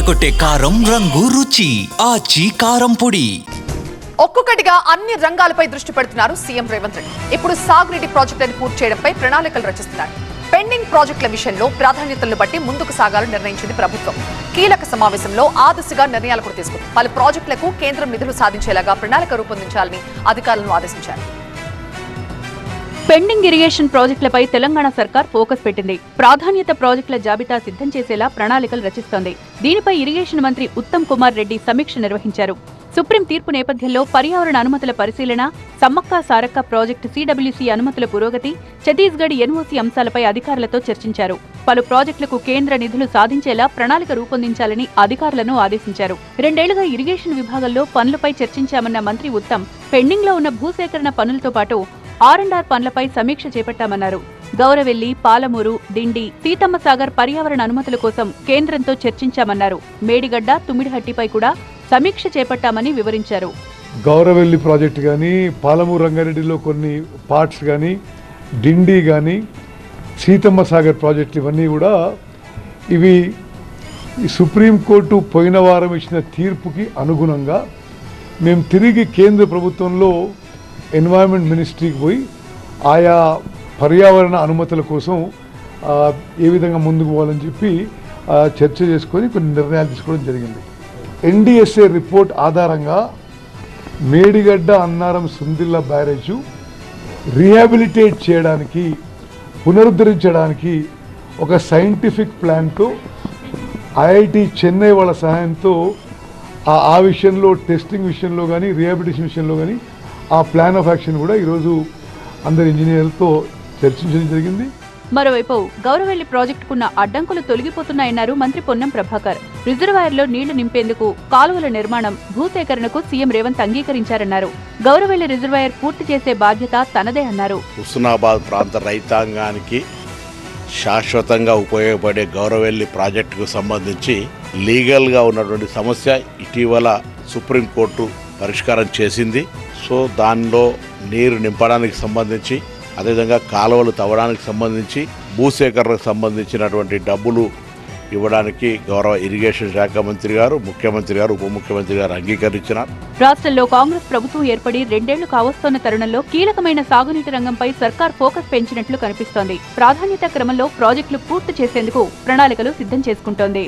అదరగొట్టే కారం రంగు రుచి ఆచి కారం పొడి. ఒక్కొక్కటిగా అన్ని రంగాలపై దృష్టి పెడుతున్నారు సీఎం రేవంత్ రెడ్డి. ఇప్పుడు సాగునీటి ప్రాజెక్టులను పూర్తి చేయడంపై ప్రణాళికలు రచిస్తున్నారు. పెండింగ్ ప్రాజెక్టుల విషయంలో ప్రాధాన్యతలను బట్టి ముందుకు సాగాలని నిర్ణయించింది ప్రభుత్వం. కీలక సమావేశంలో ఆ దిశగా నిర్ణయాలు కూడా తీసుకుంది. పలు ప్రాజెక్టులకు కేంద్రం నిధులు సాధించేలాగా ప్రణాళిక రూపొందించాలని అధికారులను ఆదేశించారు. పెండింగ్ ఇరిగేషన్ ప్రాజెక్టులపై తెలంగాణ సర్కార్ ఫోకస్ పెట్టింది. ప్రాధాన్యత ప్రాజెక్టుల జాబితా సిద్ధం చేసేలా ప్రణాళికలు రచిస్తోంది. దీనిపై ఇరిగేషన్ మంత్రి ఉత్తమ్ కుమార్ రెడ్డి సమీక్ష నిర్వహించారు. సుప్రీం తీర్పు నేపథ్యంలో పర్యావరణ అనుమతుల పరిశీలన సమ్మక్క సారక్క ప్రాజెక్టు సీడబ్ల్యూసీ అనుమతుల పురోగతి ఛత్తీస్గఢ్ ఎన్ఓసీ అంశాలపై అధికారులతో చర్చించారు. పలు ప్రాజెక్టులకు కేంద్ర నిధులు సాధించేలా ప్రణాళిక రూపొందించాలని అధికారులను ఆదేశించారు. రెండేళ్ళుగా ఇరిగేషన్ విభాగంలో పనులపై చర్చించామన్న మంత్రి ఉత్తమ్ పెండింగ్లో ఉన్న భూసేకరణ పనులతో పాటు ఆర్ఎండ్ఆర్ పనులపై సమీక్ష చేపట్టామన్నారు. గౌరవెల్లి పాలమూరు దిండి సీతమ్మ సాగర్ పర్యావరణ అనుమతుల కోసం కేంద్రంతో చర్చించామన్నారు. మేడిగడ్డ తుమ్మిడిహట్టిపై కూడా సమీక్ష చేపట్టామని వివరించారు. గౌరవెల్లి ప్రాజెక్ట్ కానీ పాలమూరు రంగారెడ్డిలో కొన్ని పార్ట్స్ కానీ డిండి కానీ సీతమ్మ సాగర్ ప్రాజెక్టులు ఇవన్నీ కూడా ఇవి సుప్రీంకోర్టు పోయిన వారం ఇచ్చిన తీర్పుకి అనుగుణంగా మేము తిరిగి కేంద్ర ప్రభుత్వంలో ఎన్వైరన్మెంట్ మినిస్ట్రీకి పోయి ఆయా పర్యావరణ అనుమతుల కోసం ఏ విధంగా ముందుకు పోవాలని చెప్పి చర్చ చేసుకొని కొన్ని నిర్ణయాలు తీసుకోవడం జరిగింది. ఎన్డిఎస్ఏ రిపోర్ట్ ఆధారంగా మేడిగడ్డ అన్నారం సుందిల్ల బ్యారేజు రీహాబిలిటేట్ చేయడానికి పునరుద్ధరించడానికి ఒక సైంటిఫిక్ ప్లాన్తో ఐఐటి చెన్నై వాళ్ళ సహాయంతో ఆ ఆ విషయంలో టెస్టింగ్ విషయంలో కానీ రీహాబిలిటేషన్ విషయంలో కానీ ఆ ప్లాన్ ఆఫ్ యాక్షన్ కూడా ఈరోజు అందరి ఇంజనీర్లతో చర్చించడం జరిగింది. మరోవైపు గౌరవెల్లి ప్రాజెక్టుకున్న అడ్డంకులు తొలగిపోతున్నాయన్నారు మంత్రి పొన్నం ప్రభాకర్. రిజర్వాయర్లో నీళ్ళు నింపేందుకు కాలువల నిర్మాణం భూసేకరణకు సీఎం రేవంత్ అంగీకరించారన్నారు. గౌరవెల్లి రిజర్వాయర్ పూర్తి చేసే బాధ్యత తనదే అన్నారు. హుస్నాబాద్ ప్రాంత రైతాంగానికి శాశ్వతంగా ఉపయోగపడే గౌరవెల్లి ప్రాజెక్టుకు సంబంధించి లీగల్గా ఉన్నటువంటి సమస్య ఇటీవల సుప్రీంకోర్టు పరిష్కారం చేసింది. సో దానిలో నీరు నింపడానికి సంబంధించి అదేవిధంగా కాలువలు తవ్వడానికి సంబంధించి భూసేకరణకు సంబంధించినటువంటి డబ్బులు ఇవ్వడానికి గౌరవ ఇరిగేషన్ శాఖ మంత్రి గారు ముఖ్యమంత్రి గారు ఉప ముఖ్యమంత్రి గారు అంగీకరించినారు. రాష్ట్రంలో కాంగ్రెస్ ప్రభుత్వం ఏర్పడి రెండేళ్ళు కావస్తున్న తరుణంలో కీలకమైన సాగునీటి రంగంపై సర్కార్ ఫోకస్ పెంచినట్లు కనిపిస్తోంది. ప్రాధాన్యత క్రమంలో ప్రాజెక్టులు పూర్తి చేసేందుకు ప్రణాళికలు సిద్ధం చేసుకుంటోంది.